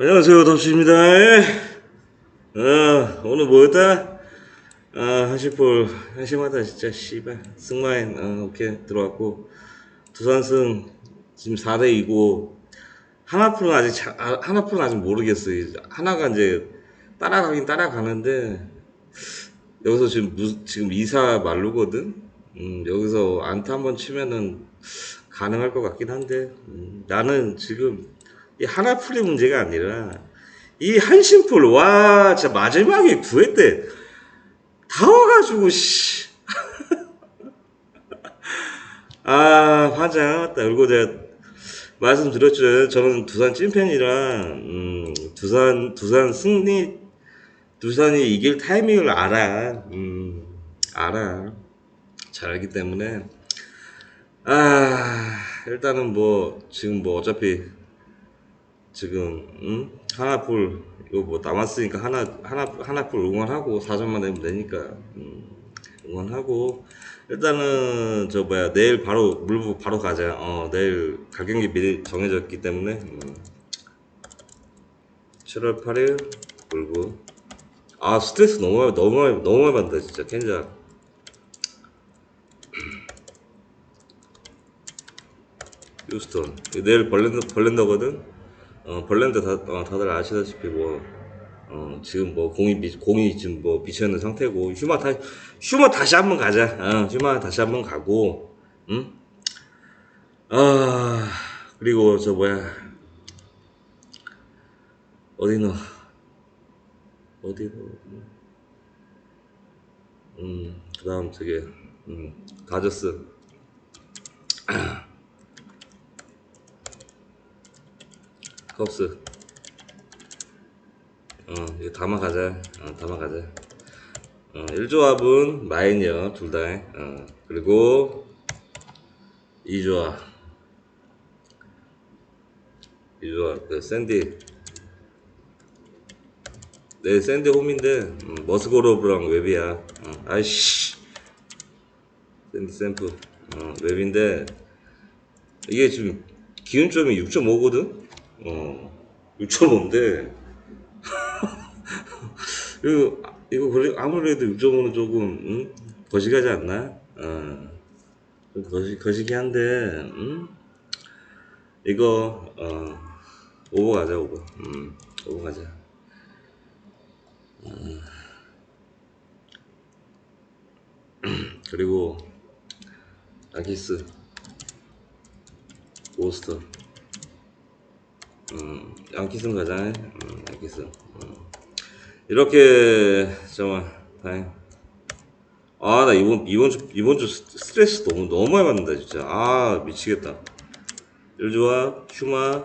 안녕하세요, 덥십니다. 어, 오늘 뭐였다? 아, 한시폴, 한심하다, 진짜, 씨발. 승마인, 어, 오케이, 들어왔고. 두산승, 지금 4대2고, 하나풀은 아직, 자, 아, 하나풀은 아직 모르겠어요. 하나가 이제, 따라가긴 따라가는데, 여기서 지금, 무, 지금 2사 말루거든? 음, 여기서 안타 한번 치면은, 가능할 것 같긴 한데, 음, 나는 지금, 이 하나풀이 문제가 아니라 이 한심풀 와 진짜 마지막에 구회 때 다 와가지고 씨. 아 환장하겠다. 그리고 제가 말씀드렸죠. 저는 두산 찐팬이라 음, 두산 두산 승리 두산이 이길 타이밍을 알아. 음, 알아. 잘 알기 때문에. 아 일단은 뭐 지금 뭐 어차피 지금 응? 하나풀 이거 뭐 남았으니까 하나 하나 하나풀 응원하고 4점만 내면 되니까 음, 응원하고. 일단은 저 뭐야 내일 바로 물부 바로 가자. 어 내일 갈 경기 미리 정해졌기 때문에 음. 7월 8일 물부. 아 스트레스 너무 많이 너무 많이 너무 많이 받는다 진짜. 켄자 휴스턴. 내일 벌렌더 벌렌더거든 어, 벌렌드 다, 어, 다들 아시다시피 뭐, 어, 지금 뭐 공이, 미, 공이 지금 뭐 미쳐 있는 상태고, 휴마 다, 휴마 다시 한번 가자. 어, 휴마 다시 한번 가고, 응? 아, 그리고 저 뭐야, 어디 너, 어디 너, 음, 그 다음 저게, 음, 다저스. 컵스. 어, 이거 담아가자. 어, 담아가자. 어, 1조합은 마이너, 둘 다. 어, 그리고 2조합. 2조합, 그, 샌디. 내 샌디 홈인데, 음, 머스고로브랑 웹이야. 어, 아이씨. 샌디 샘프. 어, 웹인데, 이게 지금 기운점이 6.5거든? 어, 6.5인데, 이거, 이거, 그래, 아무래도 6.5는 조금, 응? 거시기하지 않나? 어, 좀 거시, 거시기 한데, 응? 이거, 어, 오버 가자, 오버. 음, 오버 가자. 음. 그리고, 아기스, 고스터. 음, 양키슨 가자. 음, 양키슨. 음. 이렇게 정말 다행. 아, 나 이번 이번 주 이번 주 스트레스 너무 너무 많이 받는다 진짜. 아, 미치겠다. 1조합 휴마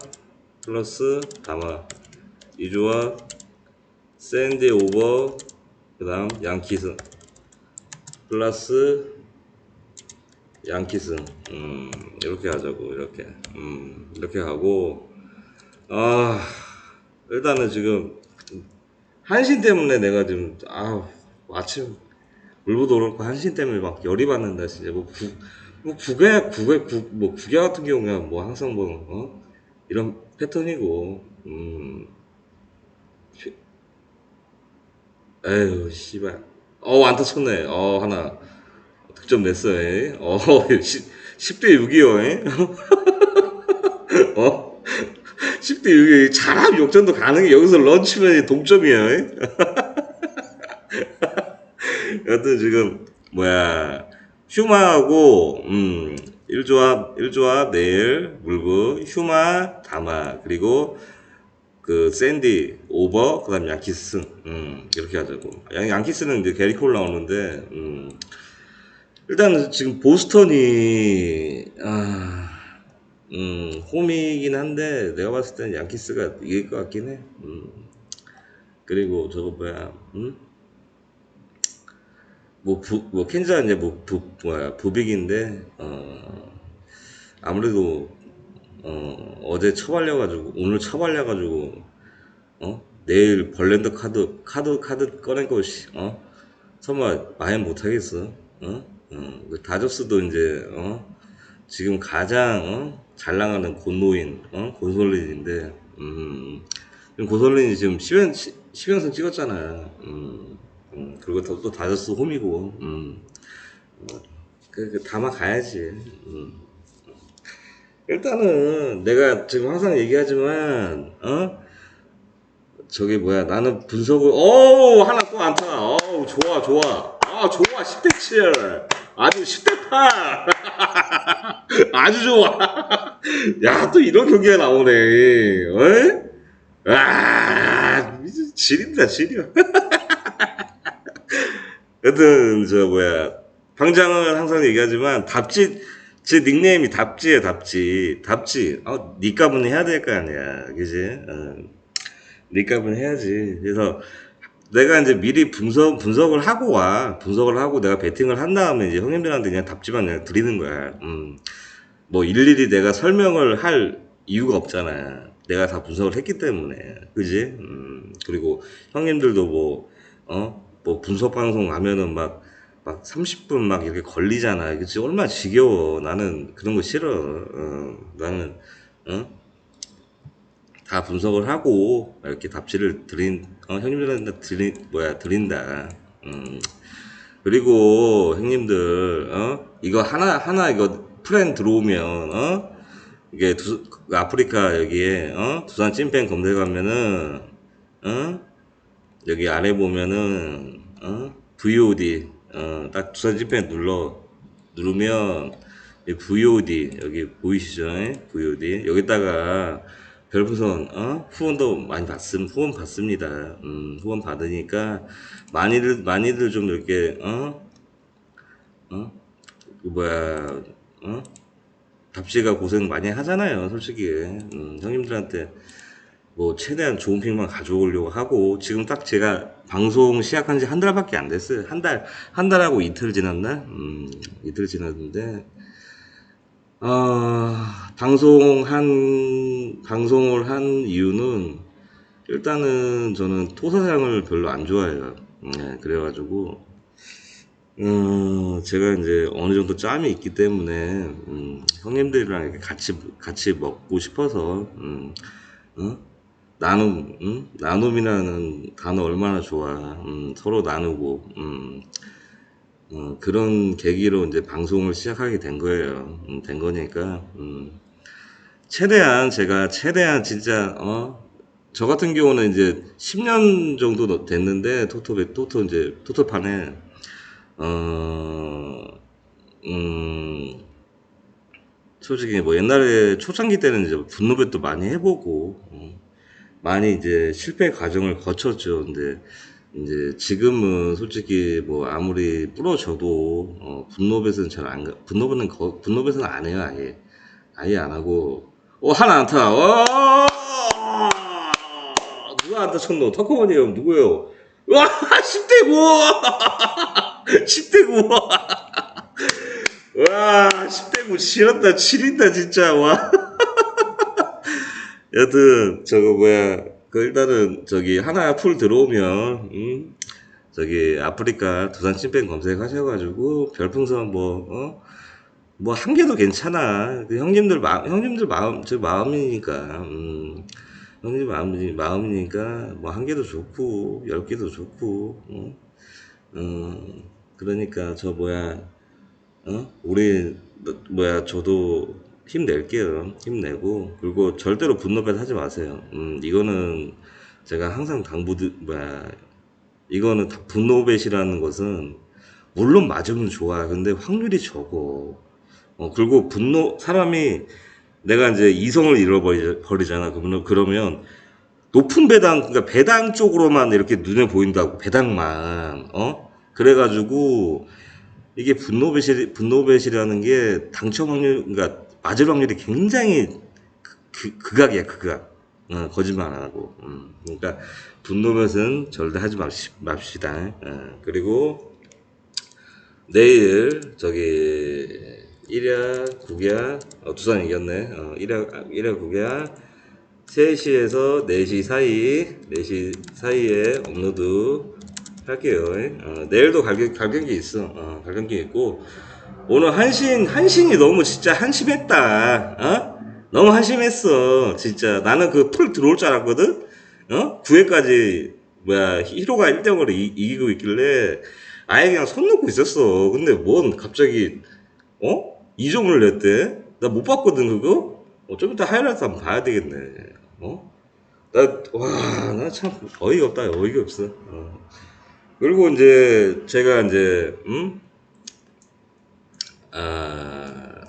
플러스 다마 2조합 샌디 오버 그다음 양키슨 플러스 양키슨 음, 이렇게 하자고 이렇게 음, 이렇게 하고 아 일단은 지금 한신 때문에 내가 지금 아 아침 물보도 그렇고 한신 때문에 막 열이 받는다 진짜. 뭐 구, 뭐 국외 국외 국뭐 국외 같은 경우는 뭐 항상 뭐 어? 이런 패턴이고 음. 피- 에휴 씨발. 어 완타 쳤네. 어 하나. 득점 냈어 에. 어 10, 대 6이요 어 10대 6이 잘하면 역전도 가능해. 여기서 런치면 동점이야. 에? 여튼 지금 뭐야 휴마하고 음 1조합 1조합 내일 물부 휴마 다마 그리고 그 샌디 오버 그다음 양키스 음 이렇게 하자고 양, 양키스는 이제 게리콜 나오는데 음 일단 지금 보스턴이 아 음, 홈이긴 한데 내가 봤을 때는 양키스가 이길 것 같긴 해. 음. 그리고 저거 뭐야, 음? 뭐 부, 뭐 켄자 이제 뭐 부, 뭐야 부빅인데 어 아무래도 어 어제 처발려가지고 오늘 처발려가지고 어 내일 벌렌더 카드 카드 카드 꺼낸 거어 설마 마연 못하겠어 어? 어, 그 다저스도 이제 어 지금 가장 어? 잘 나가는 곤노인 어? 곤솔린인데 음, 고설린이 지금 10연, 10연승 찍었잖아. 음, 음, 그리고 또, 또 다저스 홈이고, 음. 어, 그, 그 담아 가야지. 음. 일단은 내가 지금 항상 얘기하지만, 어? 저기 뭐야, 나는 분석을, 오! 하나 또 안타. 어우, 좋아, 좋아. 아, 좋아. 10대 7. 아주 10대 8. 아주 좋아. 야, 또 이런 경기가 나오네. 어이? 아, 지린다, 지려. 여튼, 저, 뭐야. 방장은 항상 얘기하지만, 답지, 제 닉네임이 답지야, 답지. 답지. 어, 니 값은 해야 될 거 아니야. 그지? 어, 니 값은 해야지. 그래서, 내가 이제 미리 분석, 분석을 하고 와. 분석을 하고 내가 베팅을 한 다음에 이제 형님들한테 그냥 답지만 그냥 드리는 거야. 음. 뭐 일일이 내가 설명을 할 이유가 없잖아. 내가 다 분석을 했기 때문에. 그지? 음, 그리고 형님들도 뭐, 어? 뭐 분석 방송 하면은 막, 막 30분 막 이렇게 걸리잖아. 그치? 얼마나 지겨워. 나는 그런 거 싫어. 어, 나는, 어? 다 분석을 하고, 이렇게 답지를 드린, 어, 형님들한테 드린, 뭐야, 드린다. 음. 그리고 형님들 어? 이거 하나 하나 이거 플랜 들어오면 어? 이게 두, 그 아프리카 여기에 어? 두산 찐팬 검색하면은 어? 여기 아래 보면은 어? VOD 어 딱 두산 찐팬 눌러 누르면 이 VOD 여기 보이시죠? VOD 여기다가 별풍선 어 후원도 많이 받습 후원 받습니다 음 후원 받으니까 많이들 많이들 좀 이렇게 어 어? 그 뭐야, 어? 답시가 고생 많이 하잖아요, 솔직히. 음, 형님들한테 뭐 최대한 좋은 픽만 가져오려고 하고, 지금 딱 제가 방송 시작한 지 한 달밖에 안 됐어요. 한 달, 한 달하고 이틀 지났나? 음, 이틀 지났는데, 아, 방송한, 방송을 한 이유는, 일단은 저는 토사장을 별로 안 좋아해요. 네, 그래가지고, 음, 제가 이제 어느 정도 짬이 있기 때문에, 음, 형님들이랑 같이, 같이 먹고 싶어서, 음, 어? 나눔, 음? 나눔이라는 단어 얼마나 좋아. 음, 서로 나누고, 음, 어, 그런 계기로 이제 방송을 시작하게 된 거예요. 음, 된 거니까, 음, 최대한 제가 최대한 진짜, 어, 저 같은 경우는 이제 10년 정도 됐는데, 토토, 토토 이제, 토토판에, 어, 음, 솔직히 뭐 옛날에 초창기 때는 이제 분노배도 많이 해보고, 어, 많이 이제 실패 과정을 거쳤죠. 근데 이제 지금은 솔직히 뭐 아무리 부러져도, 어, 분노배는 잘 안, 가- 분노배는 거, 분노배는 안 해요, 아예. 아예 안 하고, 어, 하나 안 타. 어! 누가 안 타 쳤노? 터커머니 형 누구예요? 와, 10대 9! 10대 9! 와, 10대 9 지렸다, 지린다, 진짜, 와. 여튼, 저거, 뭐야, 그, 일단은, 저기, 하나 풀 들어오면, 음, 저기, 아프리카 두산 찐팬 검색하셔가지고, 별풍선 뭐, 어? 뭐, 한 개도 괜찮아. 그 형님들 마음, 형님들 마음, 제 마음이니까, 음, 형님 마음이, 마음이니까, 뭐, 한 개도 좋고, 열 개도 좋고, 어? 어, 그러니까, 저, 뭐야, 어? 우리 뭐- 뭐야 저도 힘낼게요. 힘내고 그리고 절대로 분노배드 하지 마세요. 음 이거는 제가 항상 당부드 뭐야 이거는 다 분노배시라는 것은 물론 맞으면 좋아. 근데 확률이 적어. 어 그리고 분노 사람이 내가 이제 이성을 잃어버리잖아. 그러면 그러면 높은 배당 그러니까 배당 쪽으로만 이렇게 눈에 보인다고 배당만 어 그래가지고 이게 분노배실, 분노배실이라는 게 당첨 확률, 그러니까 맞을 확률이 굉장히 그, 그- 극악이야, 극악. 어, 거짓말 안 하고. 음, 그러니까 분노배은 절대 하지 맙시, 맙시다. 어, 그리고 내일 저기 1야, 9야, 어, 두산 이겼네. 어, 1야, 1야, 9야. 3시에서 4시 사이, 4시 사이에 업로드 할게요. 어, 내일도 갈, 경- 갈 경기 있어. 어, 갈 경기 있고. 오늘 한신, 한신이 너무 진짜 한심했다. 어? 너무 한심했어. 진짜. 나는 그 풀 들어올 줄 알았거든? 어? 9회까지 뭐야 히로가 1대0으로 이기고 있길래 아예 그냥 손 놓고 있었어. 근데 뭔 갑자기 어? 2점을 냈대? 나 못 봤거든 그거? 어, 좀 이따 하이라이트 한번 봐야 되겠네. 어? 나, 와, 나 참 어이가 없다. 어이가 없어. 어. 그리고 이제 제가 이제 음? 아,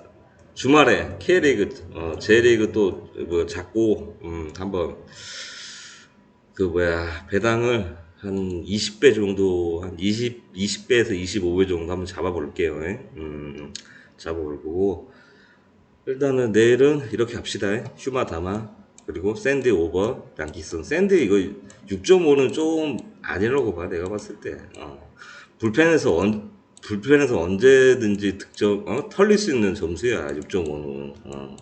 주말에 K리그, 어, J리그 또, 뭐, 잡고, 음, 한번, 그, 뭐야, 배당을 한 20배 정도, 한 20, 20배에서 25배 정도 한번 잡아볼게요. 예? 음, 잡아볼 거고. 일단은 내일은 이렇게 합시다. 예? 슈마 다마. 그리고 샌드 오버, 양기슨. 샌드 이거 6.5는 좀 아니라고 봐, 내가 봤을 때. 어. 불펜에서 언, 불펜에서 언제든지 득점, 어? 털릴 수 있는 점수야, 6.5는. 어.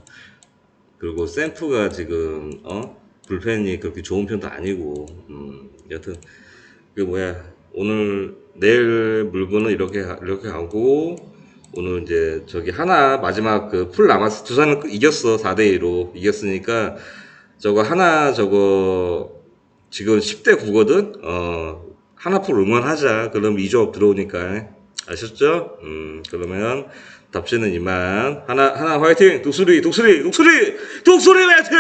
그리고 샘프가 지금, 어? 불펜이 그렇게 좋은 편도 아니고, 음, 여튼, 그 뭐야, 오늘, 내일 물건은 이렇게, 하- 이렇게 하고, 오늘 이제 저기 하나 마지막 그 풀 남았어. 두산은 그 이겼어. 4대 2로. 이겼으니까, 저거 하나 저거, 지금 10대 9거든? 어, 하나 풀 응원하자. 그럼 2조업 들어오니까. 아셨죠? 음, 그러면 답지는 이만. 하나, 하나 화이팅! 독수리, 독수리, 독수리! 독수리 화이팅!